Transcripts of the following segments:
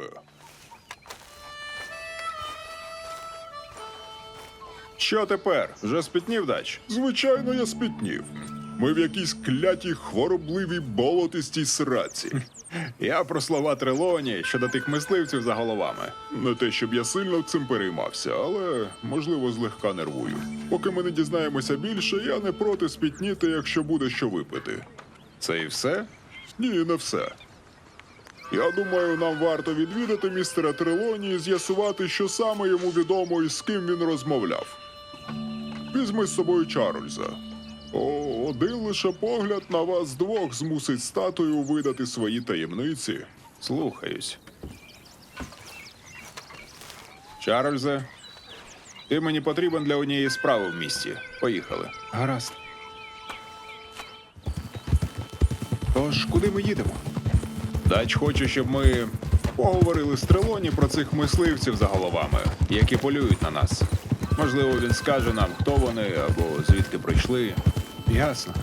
добре. Що тепер? Вже спітнів дач? Звичайно, я спітнів. Ми в якійсь клятій хворобливій болотистій сраці. Я про слова Трелоні щодо тих мисливців за головами. Не те, щоб я сильно цим переймався, але можливо злегка нервую. Поки ми не дізнаємося більше, я не проти спітніти, якщо буде що випити. Це і все? Ні, не все. Я думаю, нам варто відвідати містера Трелоні і з'ясувати, що саме йому відомо і з ким він розмовляв. Візьми з собою Чарльза. О, один лише погляд на вас двох змусить статую видати свої таємниці. Слухаюсь. Чарльзе, ти мені потрібен для однієї справи в місті. Поїхали. Гаразд. Тож, куди ми їдемо? Дач хоче, щоб ми поговорили з Трелоні про цих мисливців за головами, які полюють на нас. Можливо, він скаже нам, хто вони або звідки прийшли. Ясно.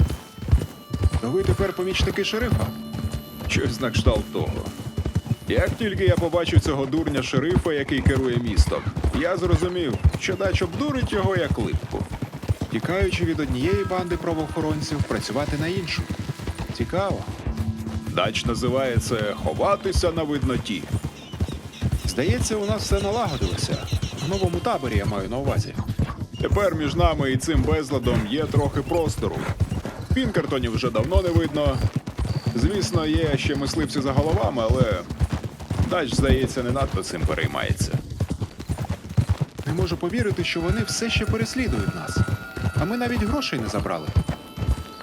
То ви тепер помічники шерифа? Щось на кшталт того. Як тільки я побачив цього дурня шерифа, який керує містом, я зрозумів, що дач обдурить його як липку. Тікаючи від однієї банди правоохоронців, працювати на іншу. Цікаво. Дач називає це ховатися на видноті. Здається, у нас все налагодилося. В новому таборі я маю на увазі. Тепер між нами і цим безладом є трохи простору. Пінкертонів вже давно не видно. Звісно, є ще мисливці за головами, але Дач, здається, не надто цим переймається. Не можу повірити, що вони все ще переслідують нас. А ми навіть грошей не забрали.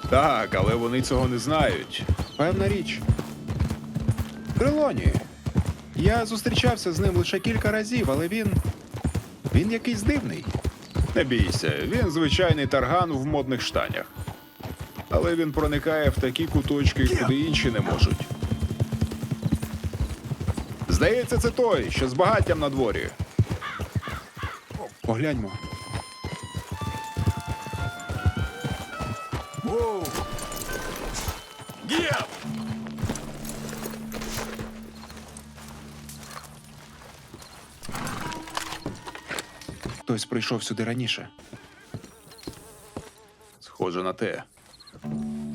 Так, але вони цього не знають. Певна річ. Трелоні. Я зустрічався з ним лише кілька разів, але він. Він якийсь дивний. Не бійся, він звичайний тарган в модних штанях. Але він проникає в такі куточки, куди інші не можуть. Здається, це той, що з багаттям на дворі. Погляньмо. Хтось прийшов сюди раніше. Схоже на те.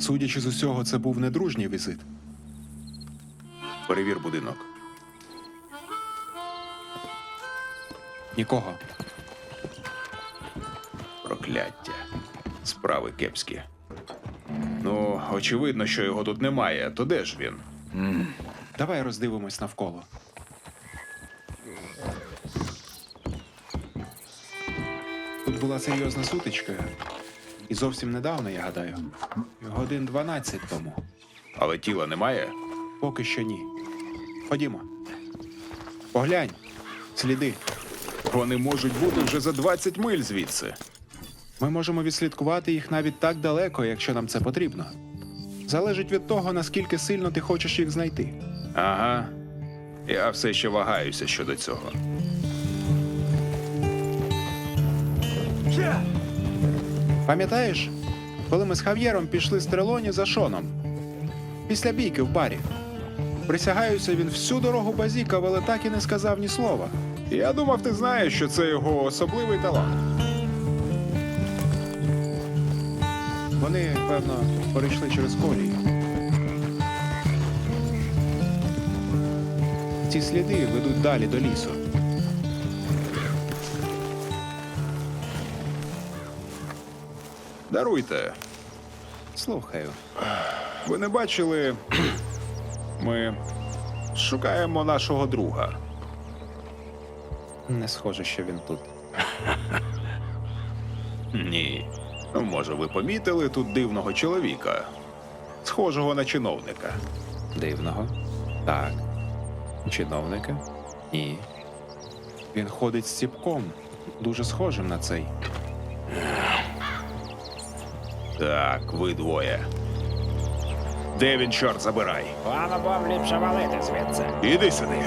Судячи з усього, це був недружній візит. Перевір будинок. Нікого. Прокляття. Справи кепські. Ну, очевидно, що його тут немає. То де ж він? Давай роздивимось навколо. Тут була серйозна сутичка. І зовсім недавно, я гадаю. Годин 12 тому. Але тіла немає? Поки що ні. Ходімо. Поглянь. Сліди. Вони можуть бути вже за 20 миль звідси. Ми можемо відслідкувати їх навіть так далеко, якщо нам це потрібно. Залежить від того, наскільки сильно ти хочеш їх знайти. Ага. Я все ще вагаюся щодо цього. Пам'ятаєш, коли ми з Хав'єром пішли з Трелоні за Шоном? Після бійки в барі. Присягаюся, він всю дорогу базікав, але так і не сказав ні слова. Я думав, ти знаєш, що це його особливий талант. Вони, певно, перейшли через колію. Ці сліди ведуть далі до лісу. Даруйте. Слухаю. Ви не бачили. Ми шукаємо нашого друга. Не схоже, що він тут. Ні. Може, ви помітили тут дивного чоловіка, схожого на чиновника. Дивного? Так. Чиновника? Ні. Він ходить з ціпком, дуже схожим на цей. Так, ви двоє. Де він, чорт, забирай? Вам обом ліпше валити звідси. Іди сюди.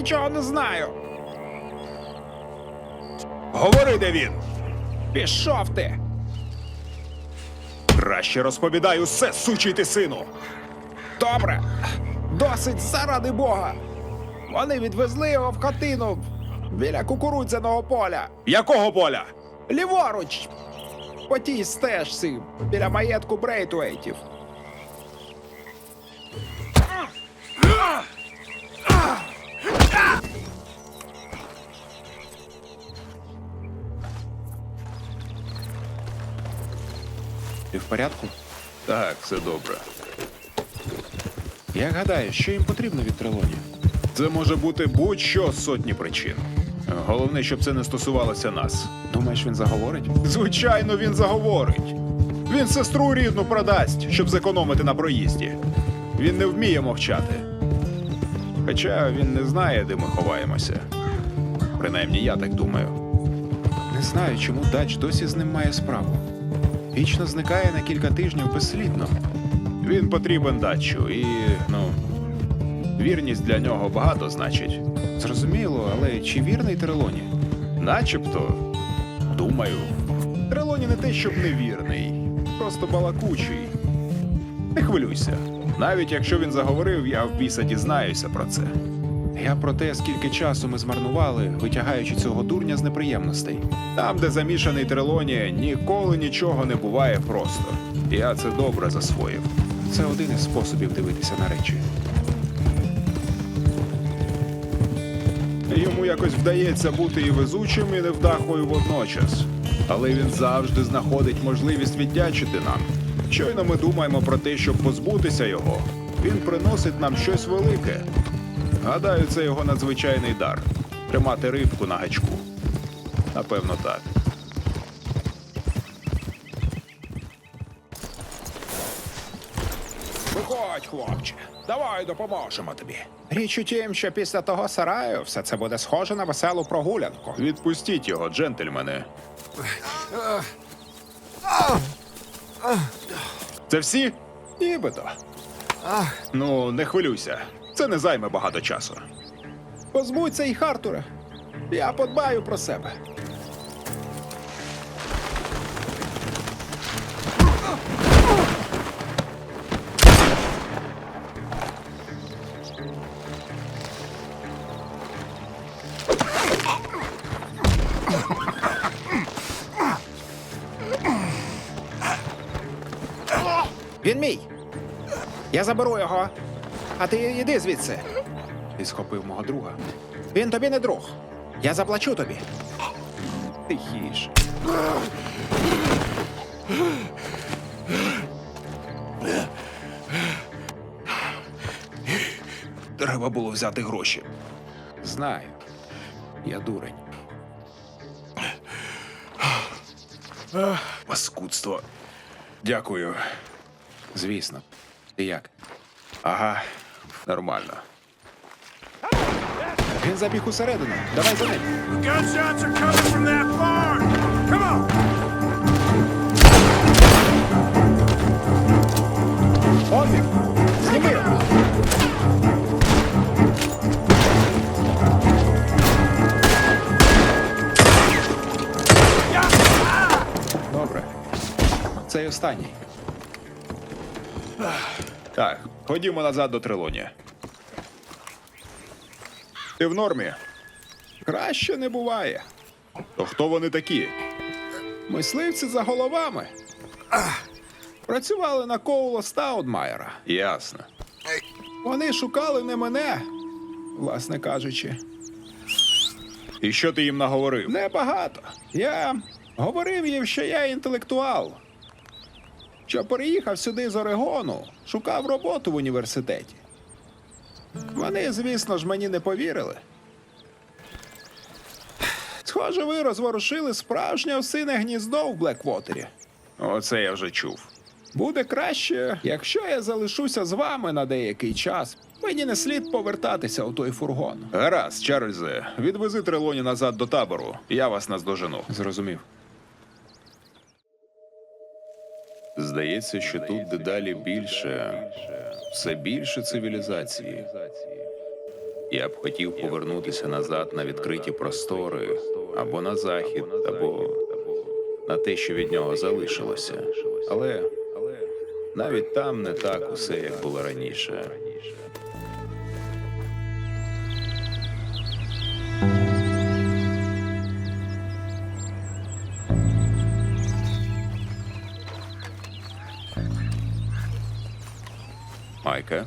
Нічого не знаю. Говори, де він. Пішов ти. Краще розповідай усе, сучий ти сину. Добре. Досить заради Бога. Вони відвезли його в хатину біля кукурудзяного поля. Якого поля? Ліворуч. По тій стежці біля маєтку Брейтвейтів. В порядку? Так, все добре. Як гадаєш, що їм потрібно від Трелоні? Це може бути будь-що з сотні причин. Головне, щоб це не стосувалося нас. Думаєш, він заговорить? Звичайно, він заговорить. Він сестру рідну продасть, щоб зекономити на проїзді. Він не вміє мовчати. Хоча він не знає, де ми ховаємося. Принаймні, я так думаю. Не знаю, чому Дач досі з ним має справу. Вічно зникає на кілька тижнів безслідно. Він потрібен дачу, і, ну, вірність для нього багато значить. Зрозуміло, але чи вірний Трелоні? Начебто, думаю. Трелоні не те, щоб невірний, просто балакучий. Не хвилюйся. Навіть якщо він заговорив, я в біса дізнаюся про це. Я про те, скільки часу ми змарнували, витягаючи цього дурня з неприємностей. Там, де замішаний Трелоні, ніколи нічого не буває просто. Я це добре засвоїв. Це один із способів дивитися на речі. Йому якось вдається бути і везучим, і невдахою водночас. Але він завжди знаходить можливість віддячити нам. Щойно ми думаємо про те, щоб позбутися його. Він приносить нам щось велике. Гадаю, це його надзвичайний дар тримати рибку на гачку. Напевно, так. Виходь, хлопче. Давай допоможемо тобі. Річ у тім, що після того сараю все це буде схоже на веселу прогулянку. Відпустіть його, джентльмени. Це всі? Нібито. Ну, не хвилюйся. Це не займе багато часу. Позбудься їх, Артуре. Я подбаю про себе. Він мій. Я заберу його. А ти йди звідси. Ти схопив мого друга. Він тобі не друг. Я заплачу тобі. Тихіше. Треба було взяти гроші. Знаю. Я дурень. Паскудство. Дякую. Звісно. Ти як? Ага, нормально. Він забіг усередину. Давай за ним. Він. Зніми. Добре. Цей останній. Так, ходімо назад до Трелоні. Ти в нормі? Краще не буває. То хто вони такі? Мисливці за головами. Працювали на Коула Стаудмайера. Ясно. Вони шукали не мене, власне кажучи. І що ти їм наговорив? Небагато. Я говорив їм, що я інтелектуал. Що переїхав сюди з Орегону, шукав роботу в університеті. Вони, звісно ж, мені не повірили. Схоже, ви розворушили справжнє осине гніздо в Блеквотері. Оце я вже чув. Буде краще, якщо я залишуся з вами на деякий час. Мені не слід повертатися у той фургон. Гаразд, Чарльзе, відвези Трелоні назад до табору. Я вас наздожену. Зрозумів. Здається, що тут дедалі більше, все більше цивілізації. Я б хотів повернутися назад на відкриті простори, або на захід, або на те, що від нього залишилося. Але навіть там не так усе, як було раніше. Майка,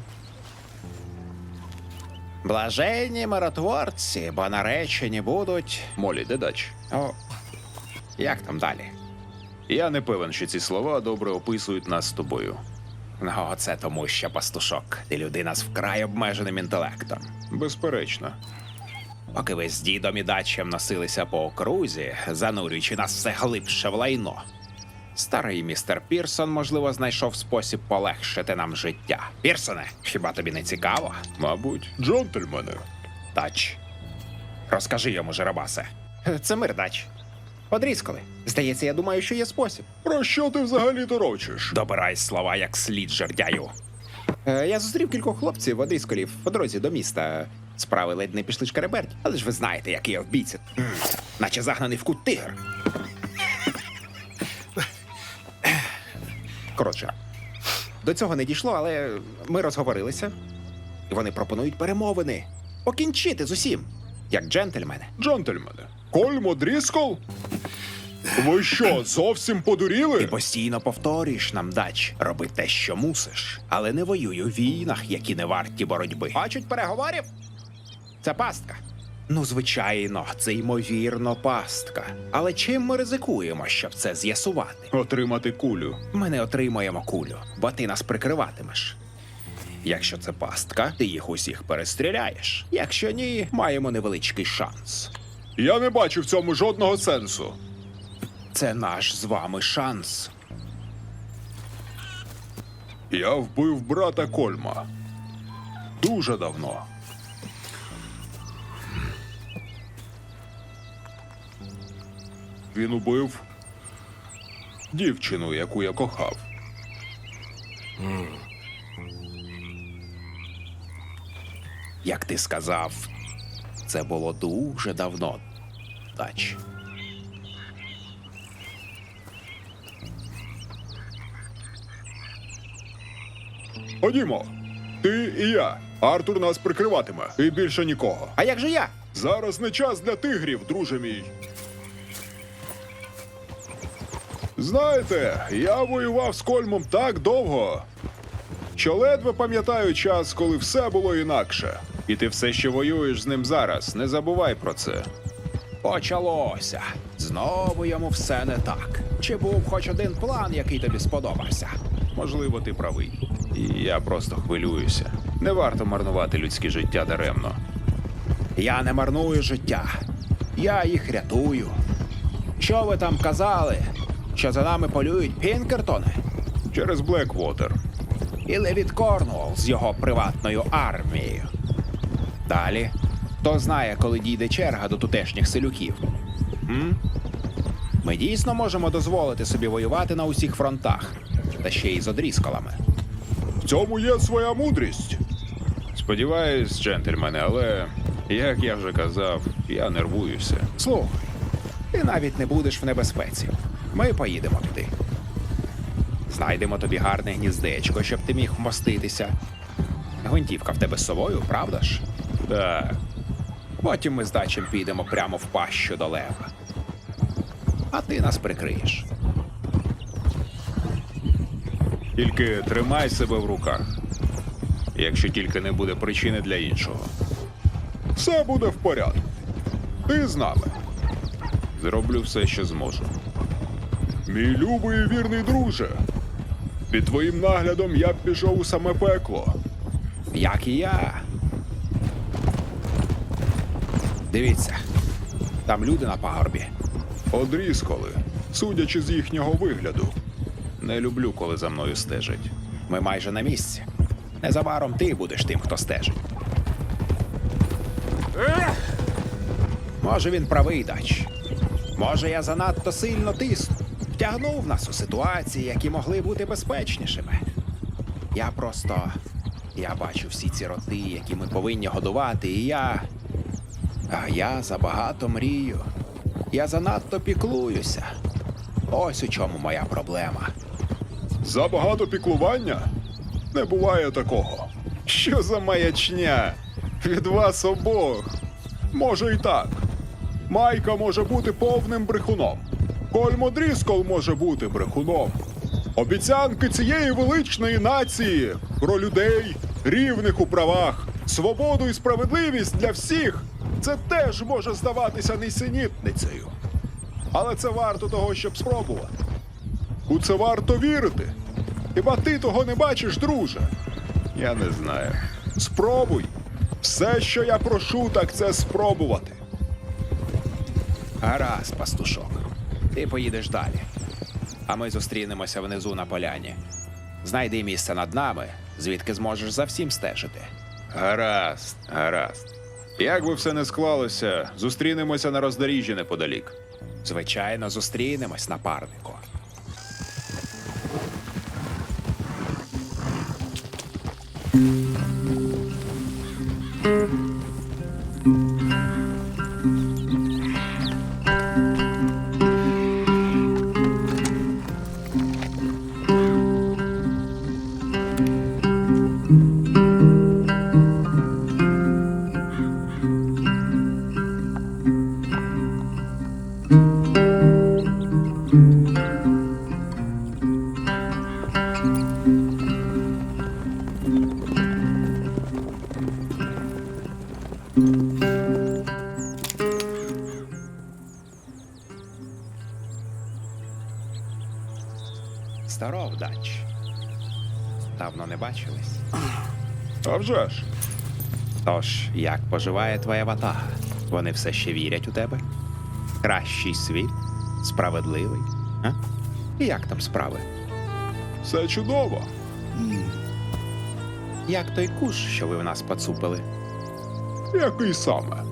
Блаженні миротворці, бо наречені будуть. Молі, де дач? О, як там далі? Я не певен, що ці слова добре описують нас з тобою. Ну, це тому, що пастушок, ти людина з вкрай обмеженим інтелектом. Безперечно. Поки ви з дідом і дачем носилися по окрузі, занурюючи нас все глибше в лайно. Старий містер Пірсон, можливо, знайшов спосіб полегшити нам життя. Пірсоне, хіба тобі не цікаво? Мабуть, Джентльмени, Тач. Розкажи йому, Жеребасе. Це мир, дач. Подрізкали. Здається, я думаю, що є спосіб. про що ти взагалі торочиш? Добирай слова як слід, жердяю. Е, я зустрів кількох хлопців водрізколів по дорозі до міста. Справи ледь не пішли шкереберть, але ж ви знаєте, який я в бійці. М, Наче загнаний в кут тигр. Коротше, до цього не дійшло, але ми розговорилися. І вони пропонують перемовини. Покінчити з усім, як джентльмени. Джентльмени, Кольмо Дріскол? Ви що, зовсім подуріли? Ти постійно повторюєш нам, дач, роби те, що мусиш, але не воюй у війнах, які не варті боротьби. Хочуть переговорів? Це пастка. Ну, звичайно, це ймовірно пастка. Але чим ми ризикуємо, щоб це з'ясувати? отримати кулю. Ми не отримаємо кулю, бо ти нас прикриватимеш. Якщо це пастка, ти їх усіх перестріляєш. Якщо ні, маємо невеличкий шанс. Я не бачу в цьому жодного сенсу. Це наш з вами шанс. Я вбив брата Кольма. Дуже давно. Він убив дівчину, яку я кохав. Як ти сказав, це було дуже давно. Тач. Ходімо. Ти і я. Артур нас прикриватиме. І більше нікого. А як же я? Зараз не час для тигрів, друже мій. Знаєте, я воював з Кольмом так довго, що ледве пам'ятаю час, коли все було інакше. І ти все ще воюєш з ним зараз. Не забувай про це. Почалося. Знову йому все не так. Чи був хоч один план, який тобі сподобався? Можливо, ти правий. І я просто хвилююся. Не варто марнувати людське життя даремно. Я не марную життя. Я їх рятую. Що ви там казали? Що за нами полюють Пінкертони? Через Блеквотер. І Левіт Корнуолл з його приватною армією. Далі. Хто знає, коли дійде черга до тутешніх селюків? М? Ми дійсно можемо дозволити собі воювати на усіх фронтах, та ще й з одрізколами. В цьому є своя мудрість. Сподіваюсь, джентльмени, але як я вже казав, я нервуюся. Слухай, ти навіть не будеш в небезпеці. Ми поїдемо туди. Знайдемо тобі гарне гніздечко, щоб ти міг вмоститися. Гвинтівка в тебе з собою, правда ж? Так, Потім ми з дачем підемо прямо в пащу до лева. А ти нас прикриєш. тільки тримай себе в руках. Якщо тільки не буде причини для іншого. Все буде в порядку. Ти з нами. Зроблю все, що зможу. Мій любий і вірний друже. Під твоїм наглядом я б пішов у саме пекло. Як і я. Дивіться, там люди на пагорбі. Одрізколи, судячи з їхнього вигляду. Не люблю, коли за мною стежать. Ми майже на місці. Незабаром ти будеш тим, хто стежить. Може, він правий дач. Може, я занадто сильно тисну, втягнув нас у ситуації, які могли бути безпечнішими. Я просто Я бачу всі ці роти, які ми повинні годувати, і я. А я забагато мрію. Я занадто піклуюся. Ось у чому моя проблема. Забагато піклування? Не буває такого. Що за маячня? Від вас обох. Може і так. Майка може бути повним брехуном. Кольмо Дріскол може бути брехуном. Обіцянки цієї величної нації про людей, рівних у правах, свободу і справедливість для всіх. Це теж може здаватися несенітницею. Але це варто того, щоб спробувати. У це варто вірити. Хіба ти того не бачиш, друже? Я не знаю. Спробуй. Все, що я прошу, так це спробувати. Гаразд, пастушок. Ти поїдеш далі. А ми зустрінемося внизу на поляні. Знайди місце над нами, звідки зможеш за всім стежити. Гаразд, гаразд. Як би все не склалося, зустрінемося на роздоріжжі неподалік. Звичайно, зустрінемось, напарнику. Не бачились. А вже ж. Тож, як поживає твоя ватага? Вони все ще вірять у тебе? Кращий світ? Справедливий? А? І як там справи? Все чудово. Як той куш, що ви в нас поцупили? Який саме?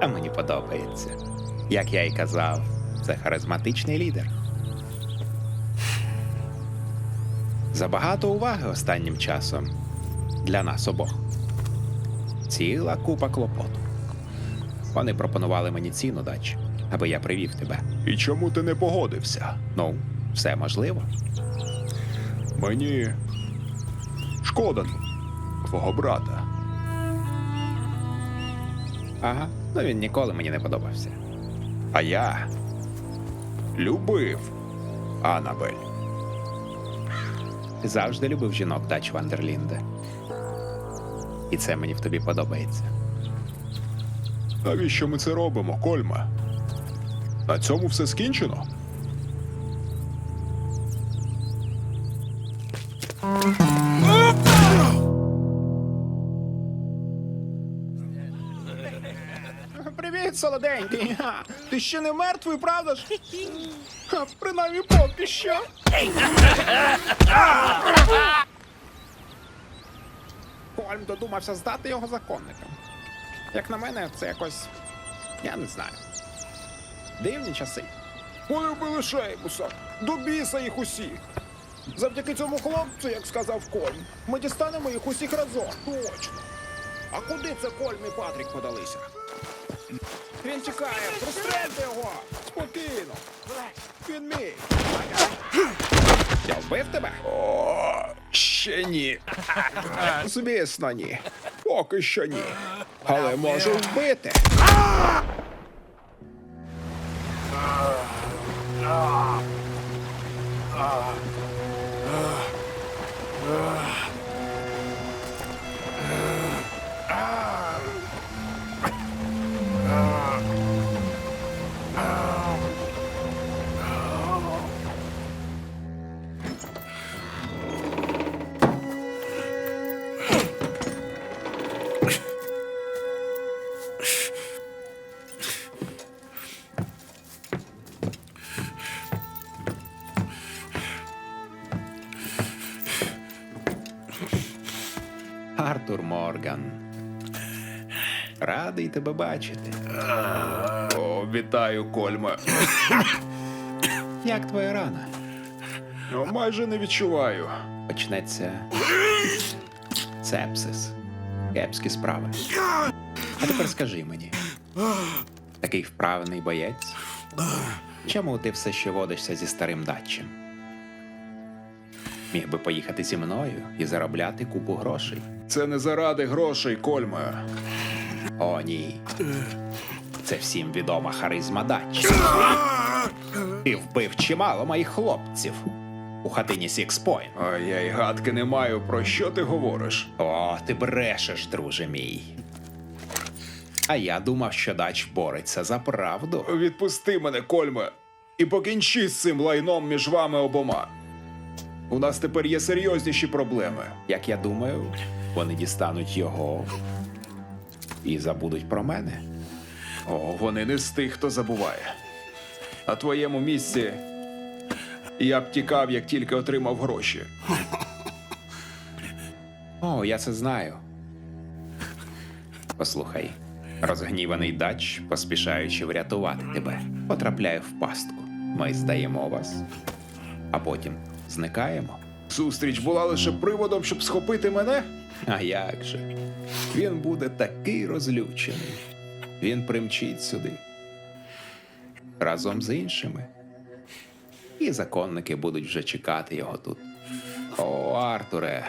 А мені подобається. Як я й казав, це харизматичний лідер. Забагато уваги останнім часом для нас обох. Ціла купа клопоту. Вони пропонували мені ціну дач, аби я привів тебе. І чому ти не погодився? Ну, все можливо. Мені шкода твого брата. Ага, ну він ніколи мені не подобався. А я Любив Анабель. Завжди любив жінок Дач Вандерлінде. І це мені в тобі подобається. Навіщо ми це робимо, Кольме? На цьому все скінчено. Привіт, солоденький. Ти ще не мертвий, правда ж? Ха, Принаймні поки що. Кольм додумався здати його законникам. Як на мене, це якось. Я не знаю. Дивні часи. Вони вбили Шеймуса. До біса їх усіх. Завдяки цьому хлопцю, як сказав Кольм, ми дістанемо їх усіх разом. Точно. А куди це Кольм і Патрік подалися? Він тікає, пристрельте його! Спокійно. Він мій. Я вбив тебе? Ще ні. Звісно, ні. Поки що ні. Але можу вбити. Артур Морган. Радий тебе бачити. О, вітаю, Кольме. Як твоя рана? О, майже не відчуваю. почнеться сепсис. Кепські справи. А тепер скажи мені, такий вправний боєць? Чому ти все ще водишся зі старим датчем? Міг би поїхати зі мною і заробляти купу грошей. Це не заради грошей, Кольме. О, ні. Це всім відома харизма датча. Ти вбив чимало моїх хлопців у хатині Сікспойнт. А я й гадки не маю, про що ти говориш. О, ти брешеш, друже мій. А я думав, що дач бореться за правду. Відпусти мене, Кольме, і покінчи з цим лайном між вами обома. У нас тепер є серйозніші проблеми. Як я думаю, вони дістануть його і забудуть про мене. О, вони не з тих, хто забуває. На твоєму місці я б тікав, як тільки отримав гроші. О, я це знаю. Послухай, розгніваний дач, поспішаючи врятувати тебе, потрапляє в пастку. Ми здаємо вас, а потім зникаємо. Зустріч була лише приводом, щоб схопити мене. А як же? Він буде такий розлючений. Він примчить сюди разом з іншими. І законники будуть вже чекати його тут. О, Артуре.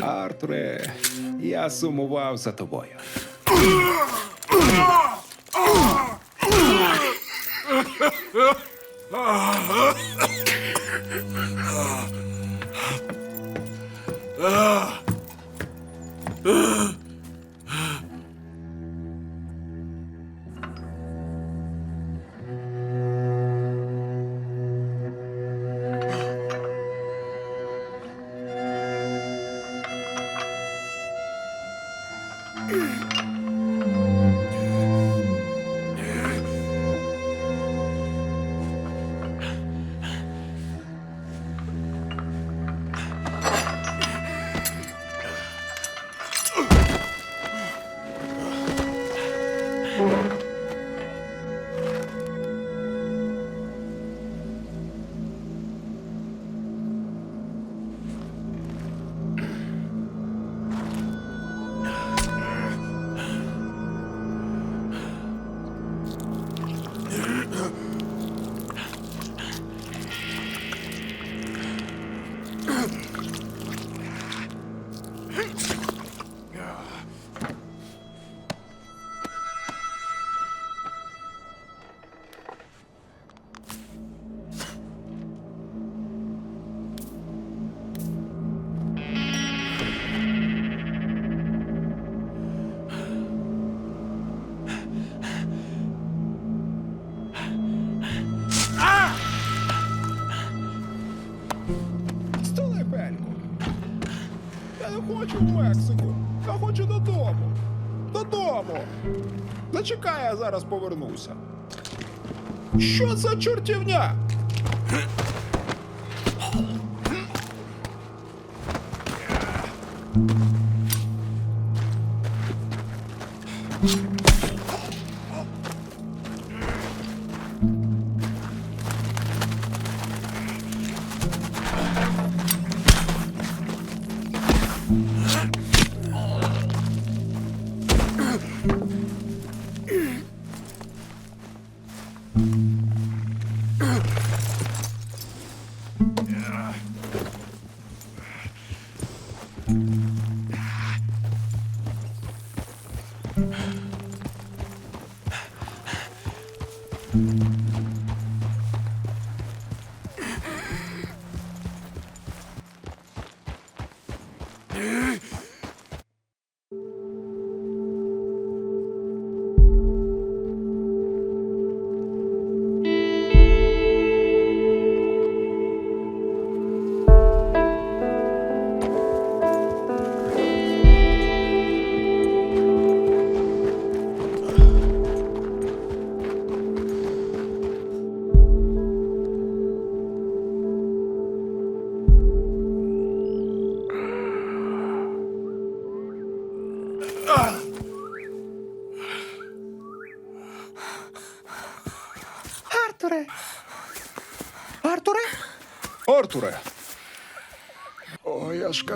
Артуре, я сумував за тобою. Mm. Мексику. Я хочу додому. Додому. Зачекай, я зараз повернуся. Що за чортівня?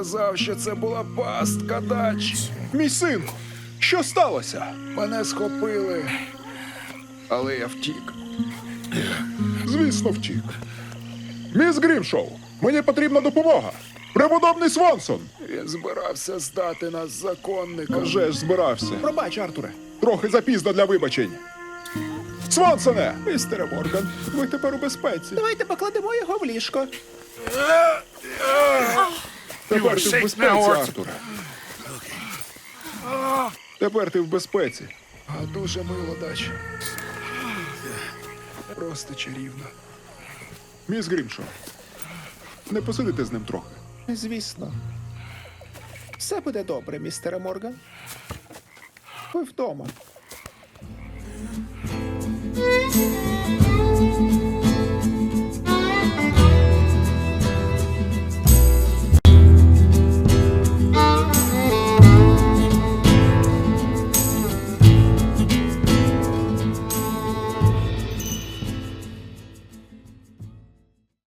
Казав, що це була пастка дач. Мій синку, що сталося? Мене схопили. Але я втік. Звісно, втік. Міс Грімшоу, мені потрібна допомога. Преподобний Свонсон. Він збирався здати нас законникам. Вже ж збирався. Пробач, Артуре. Трохи запізно для вибачень. Свонсоне! Містере Морган, ви тепер у безпеці. Давайте покладемо його в ліжко. Тепер ти в безпеці. Артуре. Тепер ти в безпеці. А дуже мило дач. Просто чарівно. Міс Грімшоу, не посидите з ним трохи. Звісно. Все буде добре, містере Морган. Ви вдома.